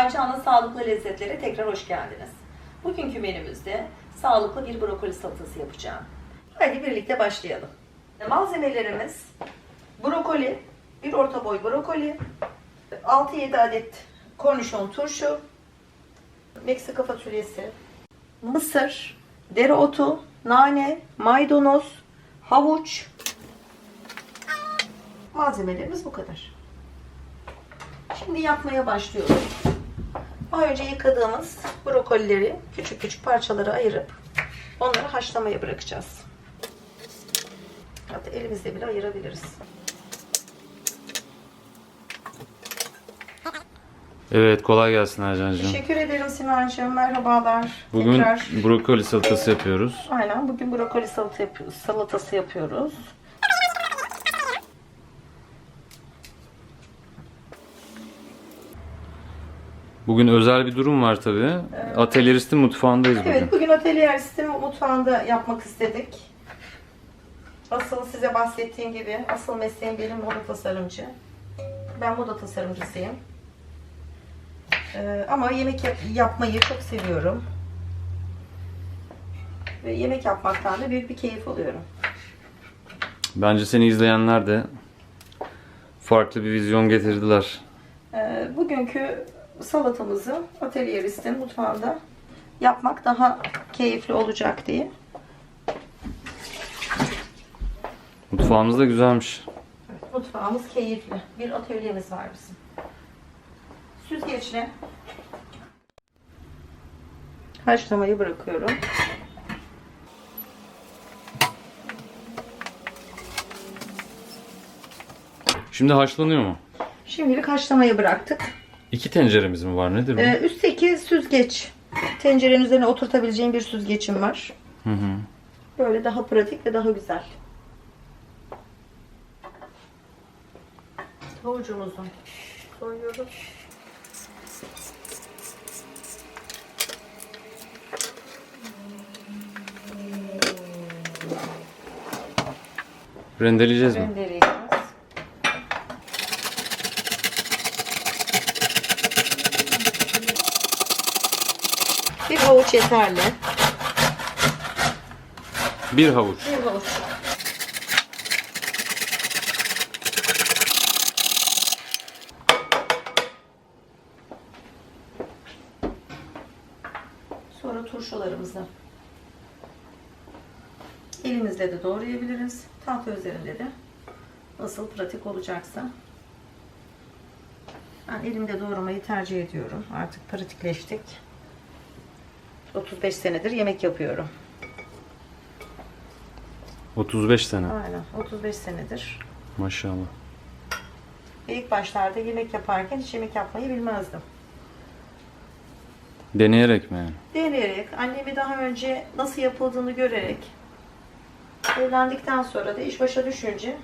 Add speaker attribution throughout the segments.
Speaker 1: Ayça'nın Sağlıklı Lezzetlere tekrar hoş geldiniz. Bugünkü menümüzde sağlıklı bir brokoli salatası yapacağım. Hadi birlikte başlayalım. Malzemelerimiz brokoli, bir orta boy brokoli, 6-7 adet kornişon turşu, Meksika fasulyesi, mısır, dereotu, nane, maydanoz, havuç. Malzemelerimiz bu kadar. Şimdi yapmaya başlıyoruz. Daha önce yıkadığımız brokolileri küçük küçük parçalara ayırıp onları haşlamaya bırakacağız. Hatta elimizle bile ayırabiliriz.
Speaker 2: Evet kolay gelsin Ercan'cığım.
Speaker 1: Teşekkür ederim Sinancığım. Merhabalar.
Speaker 2: Bugün
Speaker 1: Tekrar.
Speaker 2: brokoli salatası yapıyoruz.
Speaker 1: Aynen bugün brokoli salata yapıyoruz, salatası yapıyoruz.
Speaker 2: Bugün özel bir durum var tabii. Atelyeristin mutfağındayız bugün.
Speaker 1: Evet bugün atölye sistemi mutfağında yapmak istedik. Asıl size bahsettiğim gibi asıl mesleğim benim moda tasarımcı. Ben moda tasarımcısıyım. Ee, ama yemek yap- yapmayı çok seviyorum. Ve yemek yapmaktan da büyük bir keyif alıyorum.
Speaker 2: Bence seni izleyenler de farklı bir vizyon getirdiler.
Speaker 1: Ee, bugünkü salatamızı atölyeristin mutfağında yapmak daha keyifli olacak diye.
Speaker 2: Mutfağımız da güzelmiş.
Speaker 1: Mutfağımız keyifli. Bir atölyemiz var bizim. Süzgeçle haşlamayı bırakıyorum.
Speaker 2: Şimdi haşlanıyor mu?
Speaker 1: Şimdilik haşlamayı bıraktık.
Speaker 2: İki tenceremiz mi var? Nedir bu?
Speaker 1: Ee, üstteki süzgeç. Tencerenin üzerine oturtabileceğim bir süzgeçim var.
Speaker 2: Hı hı.
Speaker 1: Böyle daha pratik ve daha güzel. Havucumuzu soyuyoruz.
Speaker 2: Rendeleyeceğiz mi?
Speaker 1: Rendeleyeceğiz. Bir havuç yeterli.
Speaker 2: Bir havuç.
Speaker 1: Bir havuç. Sonra turşularımızı elimizle de doğrayabiliriz. Tahta üzerinde de nasıl pratik olacaksa. Ben elimde doğramayı tercih ediyorum. Artık pratikleştik. 35 senedir yemek yapıyorum.
Speaker 2: 35 sene.
Speaker 1: Aynen 35 senedir.
Speaker 2: Maşallah.
Speaker 1: İlk başlarda yemek yaparken hiç yemek yapmayı bilmezdim.
Speaker 2: Deneyerek mi yani?
Speaker 1: Deneyerek, annemi daha önce nasıl yapıldığını görerek, evlendikten sonra da iş başa düşünce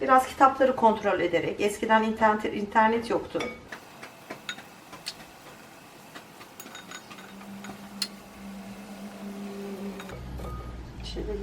Speaker 1: biraz kitapları kontrol ederek, eskiden internet, internet yoktu.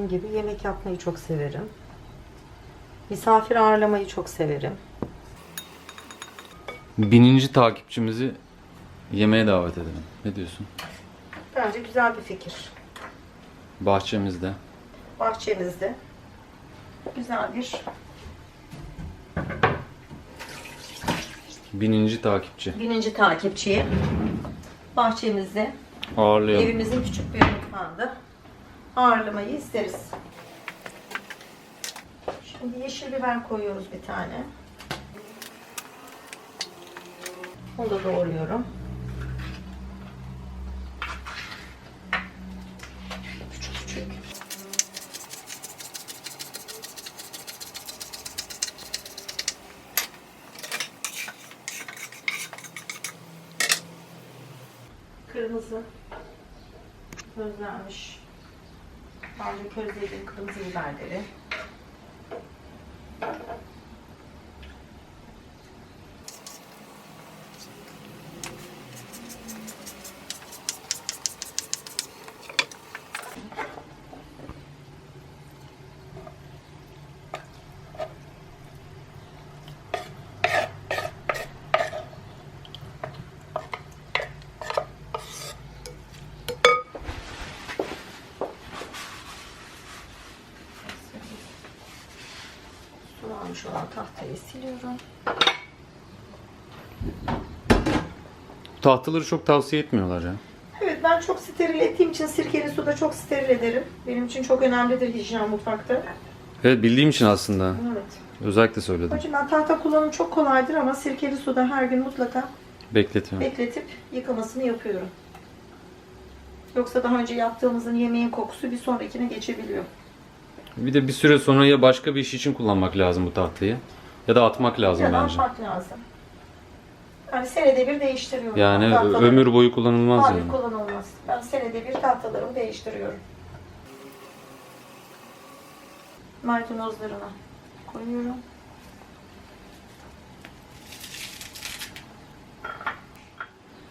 Speaker 1: Dediğim gibi yemek yapmayı çok severim. Misafir ağırlamayı çok severim.
Speaker 2: Bininci takipçimizi yemeğe davet edelim. Ne diyorsun?
Speaker 1: Bence güzel bir fikir.
Speaker 2: Bahçemizde.
Speaker 1: bahçemizde güzel bir
Speaker 2: Bininci takipçi.
Speaker 1: bininci takipçiyi bahçemizde
Speaker 2: Ağırlayalım.
Speaker 1: evimizin küçük bir mutfağında ağırlamayı isteriz. Şimdi yeşil biber koyuyoruz bir tane. Onu da doğruyorum. Küçük küçük. Kırmızı közlenmiş. Bence közlediğim kırmızı biberleri. olmuş olan tahtayı siliyorum.
Speaker 2: Tahtaları çok tavsiye etmiyorlar ya.
Speaker 1: Evet ben çok steril ettiğim için sirkeli suda çok steril ederim. Benim için çok önemlidir hijyen mutfakta.
Speaker 2: Evet bildiğim için aslında.
Speaker 1: Evet.
Speaker 2: Özellikle söyledim.
Speaker 1: O yüzden tahta kullanımı çok kolaydır ama sirkeli suda her gün mutlaka
Speaker 2: Bekletiyorum.
Speaker 1: bekletip yıkamasını yapıyorum. Yoksa daha önce yaptığımızın yemeğin kokusu bir sonrakine geçebiliyor.
Speaker 2: Bir de bir süre sonra ya başka bir iş için kullanmak lazım bu tahtayı. Ya da atmak lazım
Speaker 1: Ya da
Speaker 2: bence.
Speaker 1: atmak lazım. Yani senede bir değiştiriyorum.
Speaker 2: Yani ö-
Speaker 1: Tahtaları.
Speaker 2: ömür boyu kullanılmaz
Speaker 1: Hayır
Speaker 2: yani.
Speaker 1: kullanılmaz. Ben senede bir tahtalarımı değiştiriyorum. Maydanozlarına koyuyorum.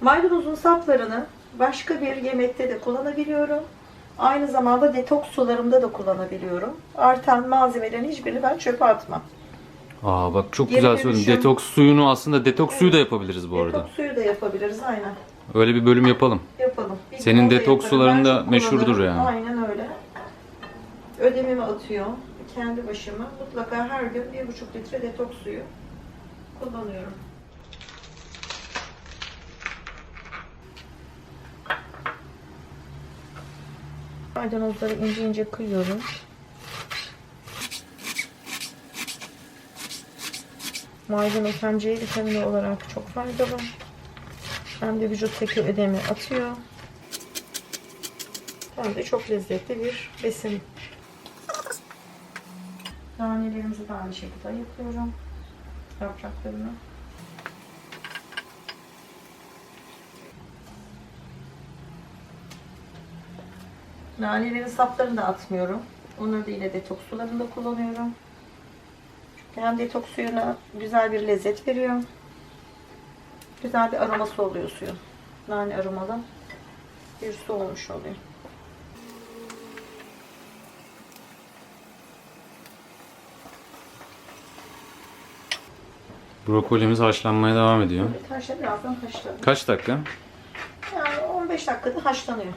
Speaker 1: Maydanozun saplarını başka bir yemekte de kullanabiliyorum. Aynı zamanda detoks sularımda da kullanabiliyorum. Artan malzemelerin hiçbirini ben çöpe atmam.
Speaker 2: Aa bak çok
Speaker 1: Geri
Speaker 2: güzel söyledin.
Speaker 1: dönüşüm.
Speaker 2: Detoks suyunu aslında detoks suyu da yapabiliriz bu arada.
Speaker 1: Detoks suyu da yapabiliriz aynen.
Speaker 2: Öyle bir bölüm yapalım.
Speaker 1: Yapalım. Bir
Speaker 2: Senin detoks
Speaker 1: yaparım.
Speaker 2: suların
Speaker 1: Ben
Speaker 2: da
Speaker 1: çok
Speaker 2: meşhurdur
Speaker 1: kullanırım.
Speaker 2: yani.
Speaker 1: Aynen öyle. Ödemimi atıyor. Kendi başıma. Mutlaka her gün bir buçuk litre detoks suyu kullanıyorum. Maydanozları ince ince kıyıyorum. Maydanoz hem C vitamini olarak çok faydalı. Hem de vücuttaki ödemi atıyor. Hem de çok lezzetli bir besin. Nanelerimizi de aynı şekilde ayıklıyorum. Yapraklarını. Nanelerin saplarını da atmıyorum. Onları da yine detoks sularında kullanıyorum. Hem detoks suyuna güzel bir lezzet veriyor. Güzel bir aroması oluyor suyun. Nane aromalı bir su olmuş oluyor.
Speaker 2: Brokolimiz haşlanmaya devam ediyor.
Speaker 1: Evet, haşla birazdan haşlanıyor.
Speaker 2: Kaç dakika?
Speaker 1: Yani 15 dakikada haşlanıyor.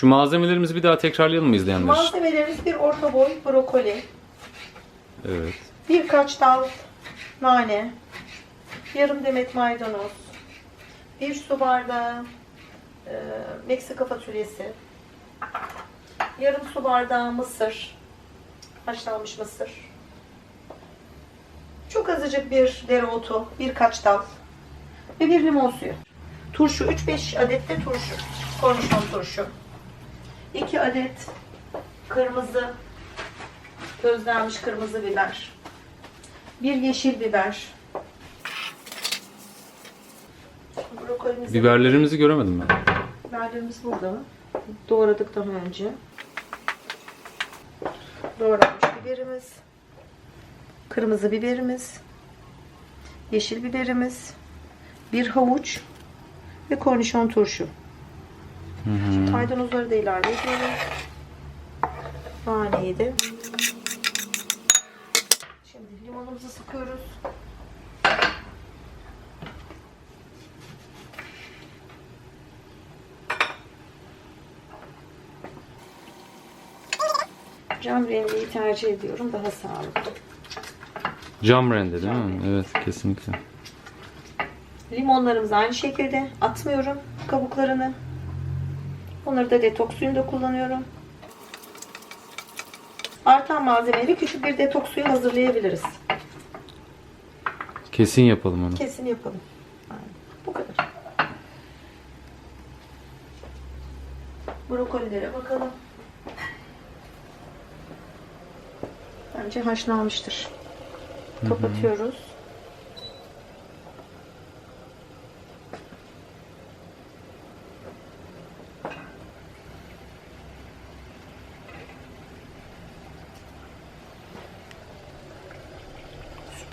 Speaker 2: Şu malzemelerimizi bir daha tekrarlayalım mı izleyenler? için?
Speaker 1: Malzemelerimiz bir orta boy brokoli,
Speaker 2: Evet.
Speaker 1: birkaç dal nane, yarım demet maydanoz, bir su bardağı e, Meksika fasulyesi, yarım su bardağı mısır, haşlanmış mısır, çok azıcık bir dereotu, birkaç dal ve bir limon suyu. Turşu, 3-5 adet de turşu, kornişon turşu. 2 adet kırmızı közlenmiş kırmızı biber. Bir yeşil biber. Brokolimizi
Speaker 2: Biberlerimizi göremedim ben.
Speaker 1: Biberlerimiz burada. Doğradık daha önce. Doğranmış biberimiz. Kırmızı biberimiz. Yeşil biberimiz. Bir havuç. Ve kornişon turşu.
Speaker 2: Hı hı.
Speaker 1: Maydanozları da ilave ediyorum. Naneyi de. Şimdi limonumuzu sıkıyoruz. Cam rendeyi tercih ediyorum. Daha sağlıklı.
Speaker 2: Cam rende değil mi? Evet kesinlikle.
Speaker 1: Limonlarımız aynı şekilde. Atmıyorum kabuklarını. Onları da detoks suyunda kullanıyorum. Artan malzemeleri küçük bir detoks suyu hazırlayabiliriz.
Speaker 2: Kesin yapalım onu.
Speaker 1: Kesin yapalım. Aynen. Bu kadar. Brokolilere bakalım. Bence haşlanmıştır. Kapatıyoruz.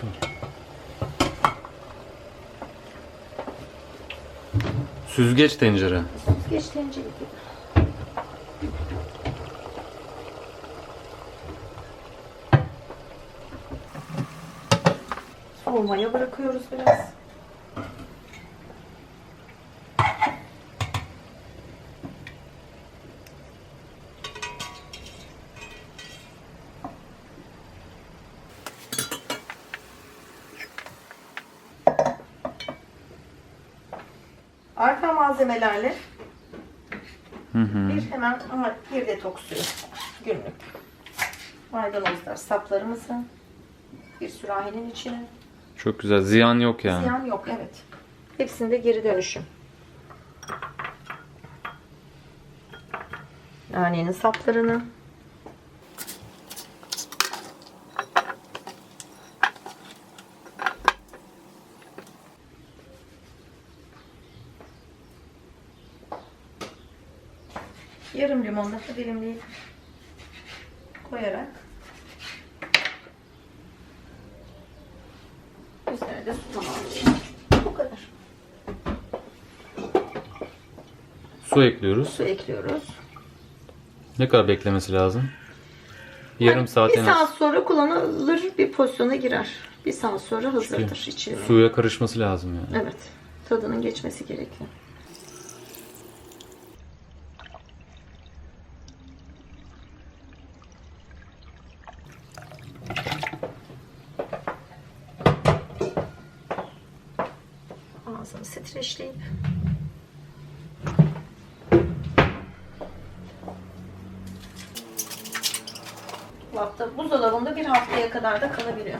Speaker 2: Süper. Süzgeç tencere.
Speaker 1: Geç tencere gibi. Soğumaya bırakıyoruz biraz. Arka malzemelerle
Speaker 2: Hı hı.
Speaker 1: bir hemen aha, bir detoks suyu günlük. Maydanozlar saplarımızı bir sürahinin içine.
Speaker 2: Çok güzel. Ziyan yok yani.
Speaker 1: Ziyan yok evet. Hepsinde geri dönüşüm. Nanenin saplarını. Yarım limon da dilimleyip koyarak üzerine de su tamamlayalım. Bu kadar.
Speaker 2: Su ekliyoruz.
Speaker 1: Su ekliyoruz.
Speaker 2: Ne kadar beklemesi lazım? Yarım
Speaker 1: Yani
Speaker 2: saat
Speaker 1: Bir
Speaker 2: en
Speaker 1: saat
Speaker 2: az.
Speaker 1: sonra kullanılır bir pozisyona girer. Bir saat sonra hazırdır
Speaker 2: Çünkü
Speaker 1: içilmeye.
Speaker 2: Suya karışması lazım yani.
Speaker 1: Evet. Tadının geçmesi gerekiyor. Dolapta, buzdolabında bir haftaya kadar da kalabiliyor.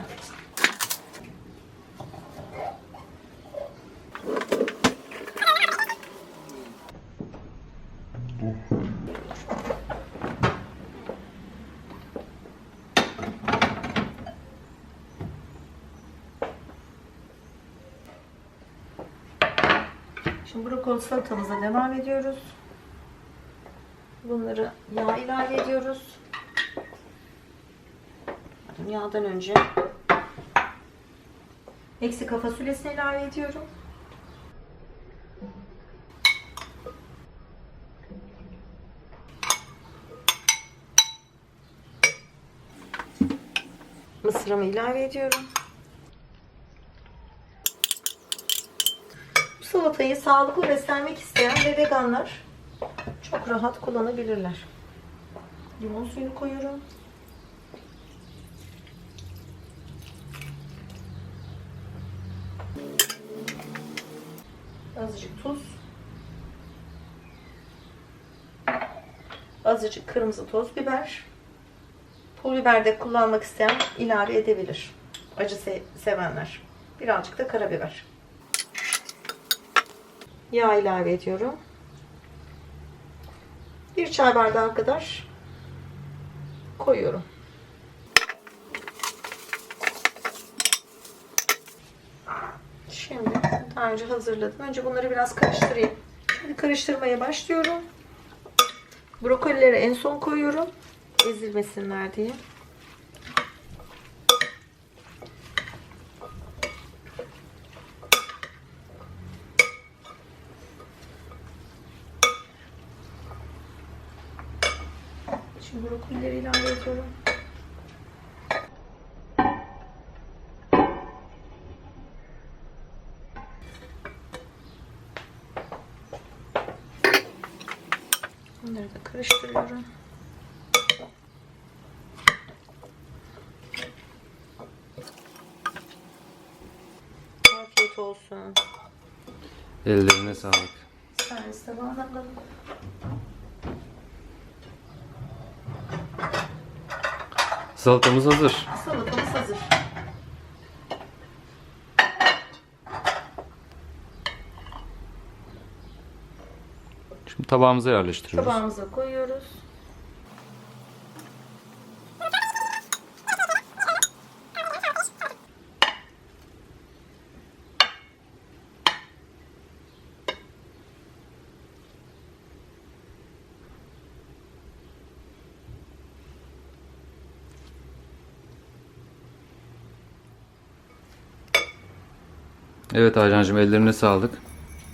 Speaker 1: Şimdi brokoli salatamıza devam ediyoruz. Bunları yağ ilave ediyoruz. Yağdan önce Meksika fasulyesini ilave ediyorum. Mısırımı ilave ediyorum. Bu salatayı sağlıklı beslenmek isteyen ve veganlar çok rahat kullanabilirler. Limon suyunu koyuyorum. Azıcık tuz. Azıcık kırmızı toz biber. Pul biber de kullanmak isteyen ilave edebilir. Acı se- sevenler. Birazcık da karabiber. Yağ ilave ediyorum. Bir çay bardağı kadar koyuyorum. Şimdi daha önce hazırladım. Önce bunları biraz karıştırayım. Şimdi karıştırmaya başlıyorum. Brokolileri en son koyuyorum. Ezilmesinler diye. Şimdi brokolileri ilave ediyorum. Bunları da karıştırıyorum. Afiyet olsun.
Speaker 2: Ellerine sağlık.
Speaker 1: Servis tabağına alalım.
Speaker 2: Salatamız hazır.
Speaker 1: Salatamız hazır.
Speaker 2: Şimdi tabağımıza yerleştiriyoruz.
Speaker 1: Tabağımıza koyuyoruz.
Speaker 2: Evet Aycan'cığım ellerine sağlık.